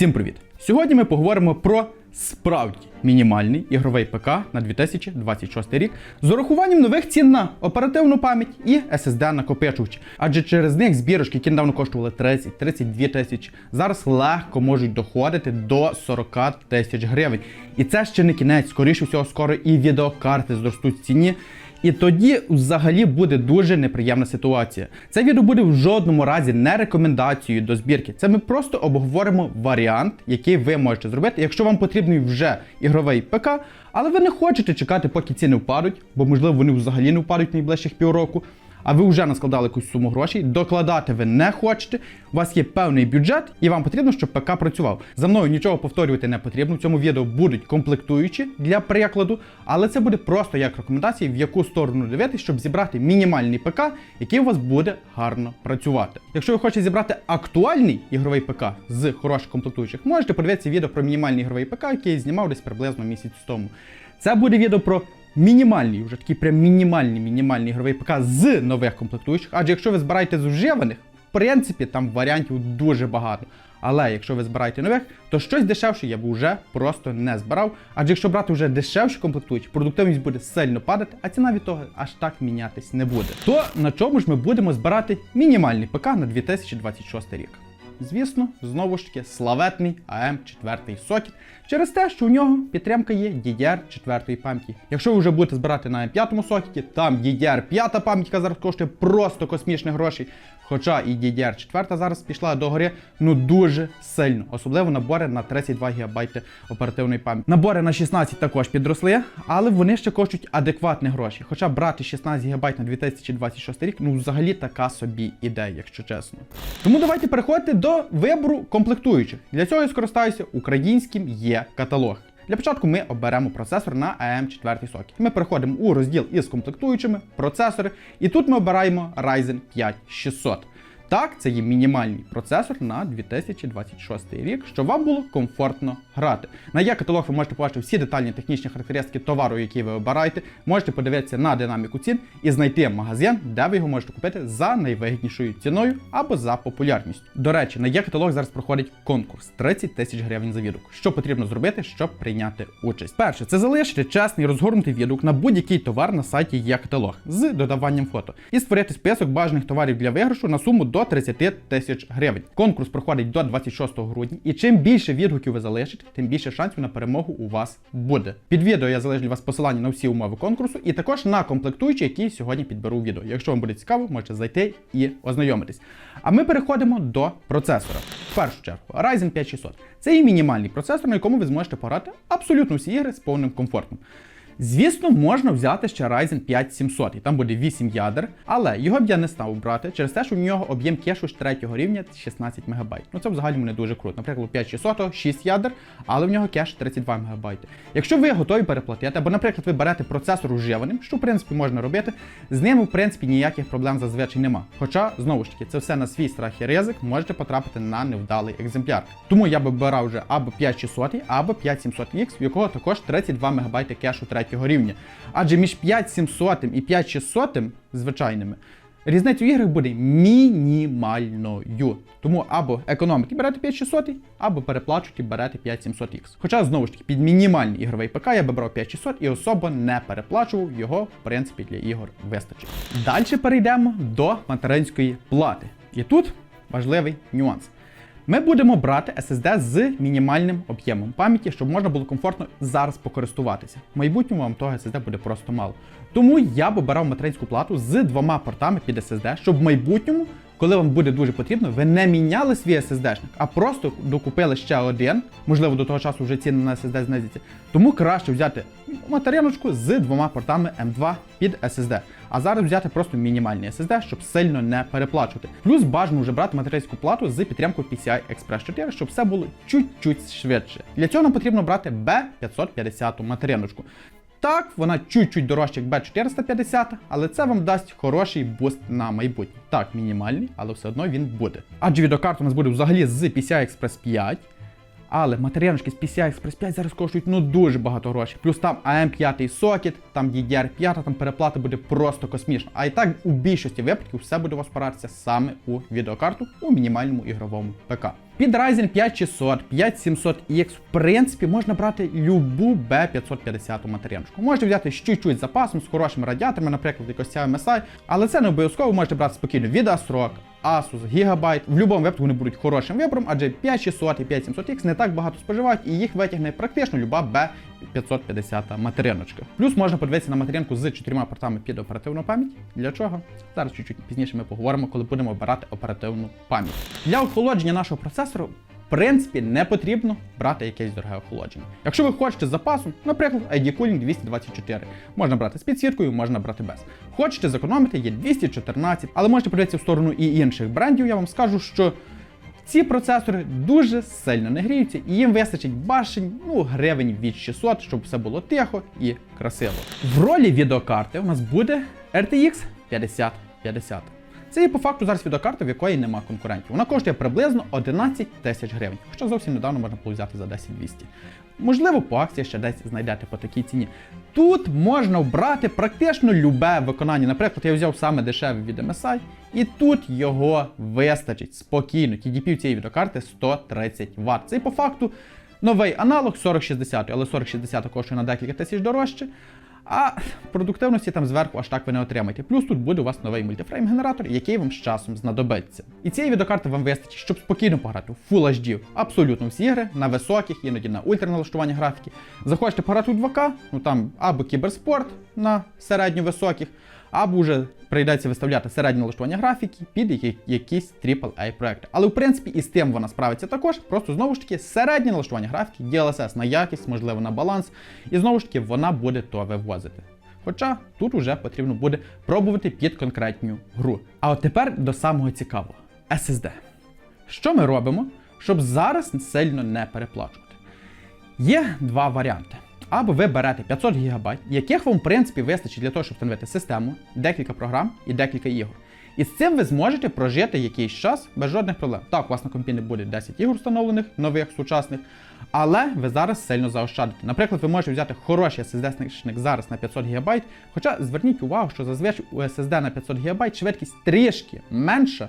Всім привіт! Сьогодні ми поговоримо про справді мінімальний ігровий ПК на 2026 рік з урахуванням нових цін на оперативну пам'ять і SSD накопичувач. Адже через них збірочки, які недавно коштували 30-32 тисяч, зараз легко можуть доходити до 40 тисяч гривень. І це ще не кінець, скоріше всього, скоро і відеокарти зростуть в ціні. І тоді взагалі буде дуже неприємна ситуація. Це відео буде в жодному разі не рекомендацією до збірки. Це ми просто обговоримо варіант, який ви можете зробити, якщо вам потрібний вже ігровий ПК, але ви не хочете чекати, поки ціни впадуть, бо можливо вони взагалі не впадуть найближчих півроку. А ви вже наскладали якусь суму грошей, докладати ви не хочете. У вас є певний бюджет, і вам потрібно, щоб ПК працював. За мною нічого повторювати не потрібно. В цьому відео будуть комплектуючі для прикладу, але це буде просто як рекомендації, в яку сторону дивитися, щоб зібрати мінімальний ПК, який у вас буде гарно працювати. Якщо ви хочете зібрати актуальний ігровий ПК з хороших комплектуючих, можете подивитися відео про мінімальний ігровий ПК, який я знімав десь приблизно місяць тому. Це буде відео про мінімальний, вже такий прям мінімальний мінімальний ігровий ПК з нових комплектуючих. Адже якщо ви збираєте з вживаних, в принципі, там варіантів дуже багато. Але якщо ви збираєте нових, то щось дешевше я б вже просто не збирав. Адже якщо брати вже дешевші комплектуючі, продуктивність буде сильно падати, а ціна від того аж так мінятись не буде. То на чому ж ми будемо збирати мінімальний ПК на 2026 рік? Звісно, знову ж таки, славетний АМ4 сокет через те, що у нього підтримка є DDR4 пам'яті. Якщо ви вже будете збирати на М5 сокеті, там DDR5 пам'ять, яка зараз коштує просто космічних грошей. Хоча і DDR4 зараз пішла до гори ну дуже сильно, особливо набори на 32 ГБ оперативної пам'яті. Набори на 16 також підросли, але вони ще коштують адекватні гроші. Хоча брати 16 ГБ на 2026 рік, ну взагалі така собі ідея, якщо чесно. Тому давайте переходити до вибору комплектуючих. Для цього я скористаюся українським є каталог. Для початку ми оберемо процесор на AM4 сокет. Ми переходимо у розділ із комплектуючими, процесори, і тут ми обираємо Ryzen 5 600. Так, це є мінімальний процесор на 2026 рік, щоб вам було комфортно грати. На є каталог ви можете побачити всі детальні технічні характеристики товару, який ви обираєте. Можете подивитися на динаміку цін і знайти магазин, де ви його можете купити за найвигіднішою ціною або за популярністю. До речі, на є каталог зараз проходить конкурс 30 тисяч гривень за відгук. Що потрібно зробити, щоб прийняти участь? Перше, це залишити чесний розгорнутий відгук на будь-який товар на сайті є каталог з додаванням фото і створити список бажаних товарів для виграшу на суму до 30 тисяч гривень. Конкурс проходить до 26 грудня, і чим більше відгуків ви залишите, тим більше шансів на перемогу у вас буде. Під відео я залишу для вас посилання на всі умови конкурсу і також на комплектуючі, які сьогодні підберу відео. Якщо вам буде цікаво, можете зайти і ознайомитись. А ми переходимо до процесора. В першу чергу, Ryzen 5600. Це і мінімальний процесор, на якому ви зможете пограти абсолютно всі ігри з повним комфортом. Звісно, можна взяти ще Ryzen 5 700, і там буде 8 ядер, але його б я не став брати через те, що в нього об'єм кешу ж третього рівня 16 МБ. Ну це взагалі не дуже круто. Наприклад, у 5600 6 ядер, але в нього кеш 32 МБ. Якщо ви готові переплатити, або, наприклад, ви берете процесор уживаним, що в принципі можна робити, з ним в принципі ніяких проблем зазвичай нема. Хоча, знову ж таки, це все на свій страх і ризик, можете потрапити на невдалий екземпляр. Тому я би брав вже або 5600, або 5700X, в якого також 32 МБ кешу третього рівня. Адже між 5700 і 5600 звичайними. Різниця в іграх буде мінімальною. Тому або економите і берете 5600, або переплачуєте берете 5700X. Хоча, знову ж таки, під мінімальний ігровий ПК я би брав 5600 і особо не переплачував, його, в принципі, для ігор вистачить. Далі перейдемо до материнської плати. І тут важливий нюанс. Ми будемо брати SSD з мінімальним об'ємом пам'яті, щоб можна було комфортно зараз покористуватися. В майбутньому вам того SSD буде просто мало. Тому я б обирав материнську плату з двома портами під SSD, щоб в майбутньому, коли вам буде дуже потрібно, ви не міняли свій SSD-шник, а просто докупили ще один. Можливо, до того часу вже ціни на SSD знизяться. Тому краще взяти материночку з двома портами M2 під SSD. А зараз взяти просто мінімальний SSD, щоб сильно не переплачувати. Плюс бажано вже брати материнську плату з підтримкою PCI Express 4, щоб все було чуть-чуть швидше. Для цього нам потрібно брати B550 материночку. Так, вона чуть-чуть дорожча, як B450, але це вам дасть хороший буст на майбутнє. Так, мінімальний, але все одно він буде. Адже відеокарта у нас буде взагалі з PCI Express 5. Але матеріалочки з PCI Express 5 зараз коштують ну дуже багато грошей. Плюс там AM5 сокет, там DDR5, там переплата буде просто космічна. А і так у більшості випадків все буде у вас спиратися саме у відеокарту у мінімальному ігровому ПК. Під Ryzen 5600, 5700X, в принципі, можна брати любу B550 матеріалочку. Можете взяти чуть-чуть запасом, з хорошими радіаторами, наприклад, якось ця MSI, але це не обов'язково можете брати спокійно від Astrok, Asus, Gigabyte. В будь-якому випадку вони будуть хорошим вибором, адже 5600 і 5700X не так багато споживають, і їх витягне практично люба B550 материночка. Плюс можна подивитися на материнку з чотирма портами під оперативну пам'ять. Для чого? Зараз чуть-чуть пізніше ми поговоримо, коли будемо обирати оперативну пам'ять. Для охолодження нашого процесору. Принципі, не потрібно брати якесь дороге охолодження. Якщо ви хочете з запасом, наприклад, ID Cooling 224, можна брати з підсвіткою, можна брати без. Хочете зекономити, є 214, але можете подивитися в сторону і інших брендів. Я вам скажу, що ці процесори дуже сильно не гріються, і їм вистачить башень, ну, гривень від 600, щоб все було тихо і красиво. В ролі відеокарти у нас буде RTX 5050. Це є по факту зараз відеокарта, в якої нема конкурентів. Вона коштує приблизно 11 тисяч гривень, хоча зовсім недавно можна було взяти за 10-200. Можливо, по акції ще десь знайдете по такій ціні. Тут можна вбрати практично любе виконання. Наприклад, я взяв саме дешевий від MSI, і тут його вистачить спокійно. TDP цієї відеокарти 130 Вт. Це по факту новий аналог 4060, але 4060 коштує на декілька тисяч дорожче. А продуктивності там зверху аж так ви не отримаєте. Плюс тут буде у вас новий мультифрейм-генератор, який вам з часом знадобиться. І цієї відеокарти вам вистачить, щоб спокійно пограти в Full HD абсолютно всі ігри на високих, іноді на ультраналаштування графіки. Захочете пограти у 2К, ну там або кіберспорт на середньо-високих, або вже прийдеться виставляти середнє налаштування графіки під якісь AAA проекти. Але в принципі і з тим вона справиться також. Просто знову ж таки середнє налаштування графіки, DLSS на якість, можливо, на баланс. І знову ж таки вона буде то вивозити. Хоча тут уже потрібно буде пробувати під конкретну гру. А от тепер до самого цікавого SSD. Що ми робимо, щоб зараз сильно не переплачувати? Є два варіанти. Або ви берете 500 ГБ, яких вам, в принципі, вистачить для того, щоб встановити систему, декілька програм і декілька ігор. І з цим ви зможете прожити якийсь час без жодних проблем. Так, у вас на компі не буде 10 ігор встановлених, нових, сучасних, але ви зараз сильно заощадите. Наприклад, ви можете взяти хороший SSD-шник зараз на 500 ГБ, хоча зверніть увагу, що зазвичай у SSD на 500 ГБ швидкість трішки менша,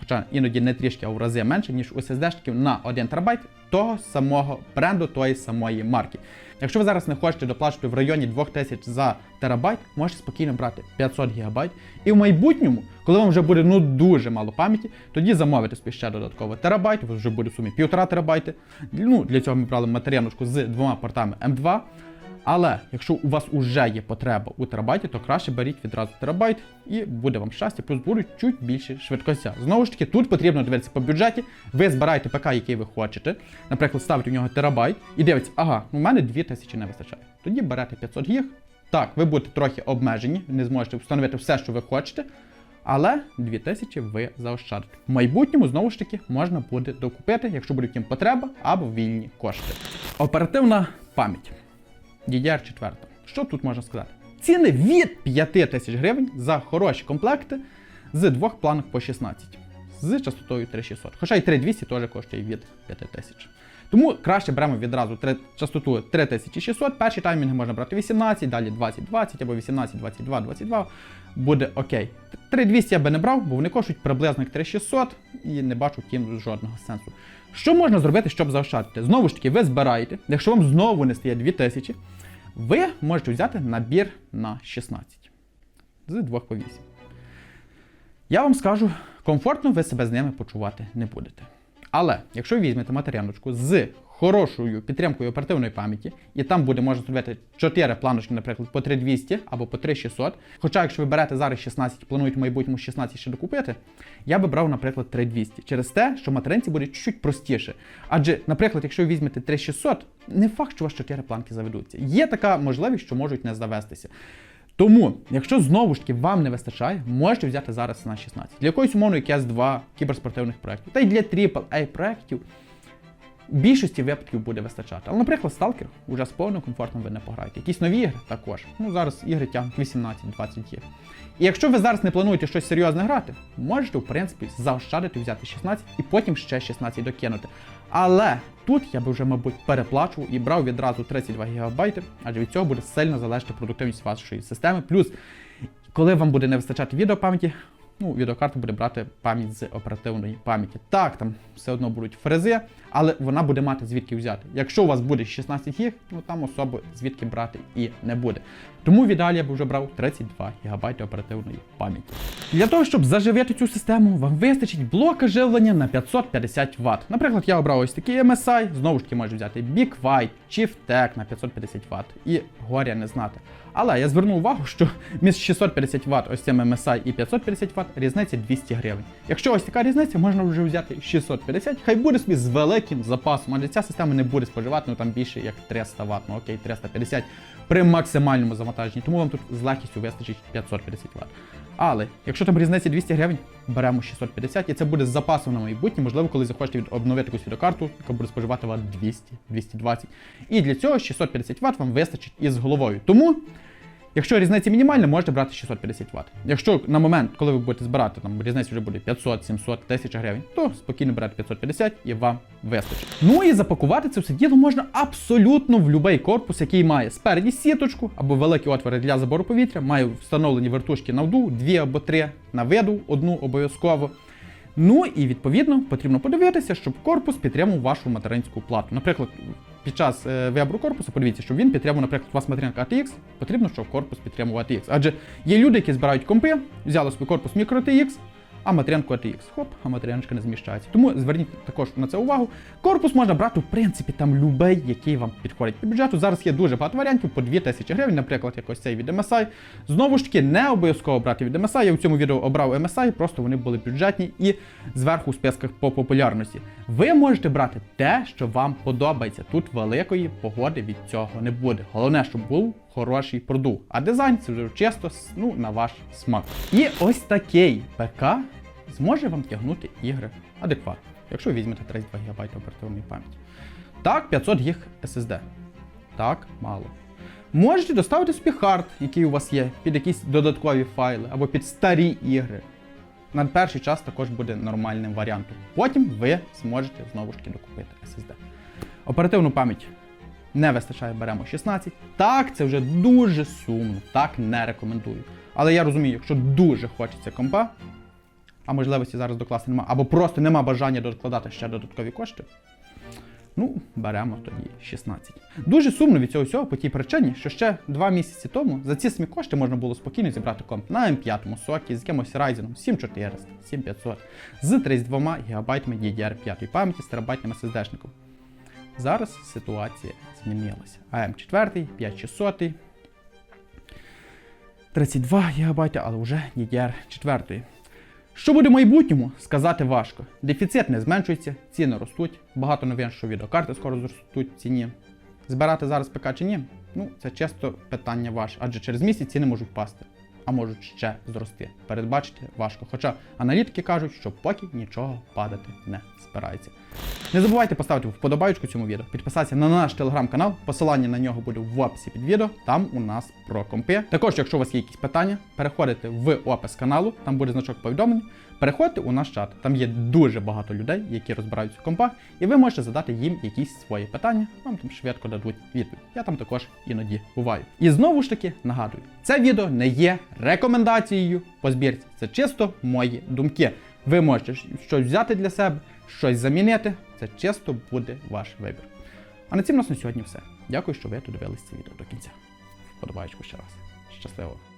хоча іноді не трішки, а в рази менше, ніж у SSD-шників на 1 ТБ того самого бренду, тої самої марки. Якщо ви зараз не хочете доплачувати в районі 2000 за терабайт, можете спокійно брати 500 ГБ. І в майбутньому, коли вам вже буде ну дуже мало пам'яті, тоді замовите собі ще додатково терабайт, у вас вже буде в сумі 1,5 терабайти. Ну, для цього ми брали матеріалочку з двома портами M2. Але якщо у вас вже є потреба у терабайті, то краще беріть відразу терабайт і буде вам щастя, плюс будуть чуть більше швидкостя. Знову ж таки, тут потрібно дивитися по бюджеті. Ви збираєте ПК, який ви хочете. Наприклад, ставите у нього терабайт і дивиться, ага, у мене 2000 не вистачає. Тоді берете 500 гіг. Так, ви будете трохи обмежені, не зможете встановити все, що ви хочете. Але 2000 ви заощадите. В майбутньому, знову ж таки, можна буде докупити, якщо буде втім потреба або вільні кошти. Оперативна пам'ять. DDR4. Що тут можна сказати? Ціни від 5 тисяч гривень за хороші комплекти з двох планок по 16 з частотою 3600. Хоча і 3200 теж коштує від 5 тисяч. Тому краще беремо відразу три- частоту 3600. Перші таймінги можна брати 18, далі 20, 20 або 18, 22, 22. Буде окей. 3200 я би не брав, бо вони коштують приблизно як 3600 і не бачу втім жодного сенсу. Що можна зробити, щоб заощадити? Знову ж таки, ви збираєте, якщо вам знову не стає 2000, ви можете взяти набір на 16 з 2 по 8. Я вам скажу, комфортно ви себе з ними почувати не будете. Але якщо ви візьмете матеріалочку з хорошою підтримкою оперативної пам'яті, і там буде можна зробити 4 планочки, наприклад, по 3200 або по 3600. Хоча, якщо ви берете зараз 16 планують в майбутньому 16 ще докупити, я би брав, наприклад, 3200 через те, що материнці буде чуть простіше. Адже, наприклад, якщо ви візьмете 3600, не факт, що у вас 4 планки заведуться. Є така можливість, що можуть не завестися. Тому, якщо знову ж таки вам не вистачає, можете взяти зараз на 16. Для якоїсь умовної cs 2 кіберспортивних проєктів. Та й для AAA проєктів більшості випадків буде вистачати. Але, наприклад, Stalker уже з повним комфортом ви не пограєте. Якісь нові ігри також. Ну, зараз ігри тягнуть 18-20 є. І якщо ви зараз не плануєте щось серйозне грати, можете, в принципі, заощадити взяти 16 і потім ще 16 докинути. Але тут я би вже, мабуть, переплачував і брав відразу 32 ГБ, адже від цього буде сильно залежати продуктивність вашої системи. Плюс, коли вам буде не вистачати відеопам'яті, ну, відеокарта буде брати пам'ять з оперативної пам'яті. Так, там все одно будуть фрези, але вона буде мати звідки взяти. Якщо у вас буде 16 гіг, ну там особо звідки брати і не буде. Тому в я б вже брав 32 ГБ оперативної пам'яті. Для того, щоб заживити цю систему, вам вистачить блока живлення на 550 Вт. Наприклад, я обрав ось такий MSI, знову ж таки можу взяти Big White VTEC на 550 Вт. І горя не знати. Але я звернув увагу, що між 650 Вт ось цим MSI і 550 Вт різниця 200 гривень. Якщо ось така різниця, можна вже взяти 650, хай буде собі з великим запасом, адже ця система не буде споживати ну там більше як 300 Вт, ну окей, 350 при максимальному завантаженні, тому вам тут з легкістю вистачить 550 Вт. Але якщо там різниця 200 гривень, беремо 650 і це буде з запасом на майбутнє. Можливо, коли захочете від- обновити якусь відеокарту, яка буде споживати Вт 200, 220. І для цього 650 Вт вам вистачить із головою. Тому. Якщо різниця мінімальна, можете брати 650 Вт. Якщо на момент, коли ви будете збирати, там різниця вже буде 500, 700, 1000 гривень, то спокійно берете 550 і вам вистачить. Ну і запакувати це все діло можна абсолютно в будь-який корпус, який має спереді сіточку або великі отвори для забору повітря, має встановлені вертушки на вду, дві або три на виду, одну обов'язково. Ну і відповідно потрібно подивитися, щоб корпус підтримував вашу материнську плату. Наприклад, під час е, вибору корпусу подивіться, щоб він підтримував, наприклад, у вас материнка ATX, потрібно, щоб корпус підтримував ATX. Адже є люди, які збирають компи, взяли собі корпус ATX, а материнку ATX. Хоп, а материночка не зміщається. Тому зверніть також на це увагу. Корпус можна брати, в принципі, там любий, який вам підходить по бюджету. Зараз є дуже багато варіантів по 2000 гривень, наприклад, якось цей від MSI. Знову ж таки, не обов'язково брати від MSI. Я в цьому відео обрав MSI, просто вони були бюджетні і зверху у списках по популярності. Ви можете брати те, що вам подобається. Тут великої погоди від цього не буде. Головне, щоб був хороший продукт. А дизайн це вже чисто ну, на ваш смак. І ось такий ПК зможе вам тягнути ігри адекватно, якщо ви візьмете 32 ГБ оперативної пам'яті. Так, 500 ГБ SSD. Так, мало. Можете доставити собі хард, який у вас є, під якісь додаткові файли або під старі ігри. На перший час також буде нормальним варіантом. Потім ви зможете знову ж таки докупити SSD. Оперативну пам'ять не вистачає, беремо 16. Так, це вже дуже сумно, так не рекомендую. Але я розумію, якщо дуже хочеться компа, а можливості зараз докласти нема, або просто нема бажання докладати ще додаткові кошти. Ну, беремо тоді 16. Дуже сумно від цього всього по тій причині, що ще два місяці тому за ці самі кошти можна було спокійно зібрати комп на М5 сокі з якимось Ryzen 7400, 7500 з 32 ГБ DDR5 пам'яті з терабайтним SSD-шником. Зараз ситуація змінилася. АМ4, 5600, 32 ГБ, але вже DDR4. Що буде в майбутньому, сказати важко. Дефіцит не зменшується, ціни ростуть, багато новин, що відеокарти скоро зростуть в ціні. Збирати зараз ПК чи ні? Ну, це чисто питання ваше, адже через місяць ціни можуть впасти, а можуть ще зрости. Передбачити важко. Хоча аналітики кажуть, що поки нічого падати не збирається. Не забувайте поставити вподобайку цьому відео, підписатися на наш телеграм-канал, посилання на нього буде в описі під відео, там у нас про компи. Також, якщо у вас є якісь питання, переходите в опис каналу, там буде значок повідомлень. Переходьте у наш чат. Там є дуже багато людей, які розбираються в компах, і ви можете задати їм якісь свої питання, вам там швидко дадуть відповідь. Я там також іноді буваю. І знову ж таки нагадую, це відео не є рекомендацією по збірці. Це чисто мої думки. Ви можете щось взяти для себе, щось замінити. Це чисто буде ваш вибір. А на цим у нас на сьогодні все. Дякую, що ви додивились це відео до кінця. Вподобаєчку ще раз. Щасливо!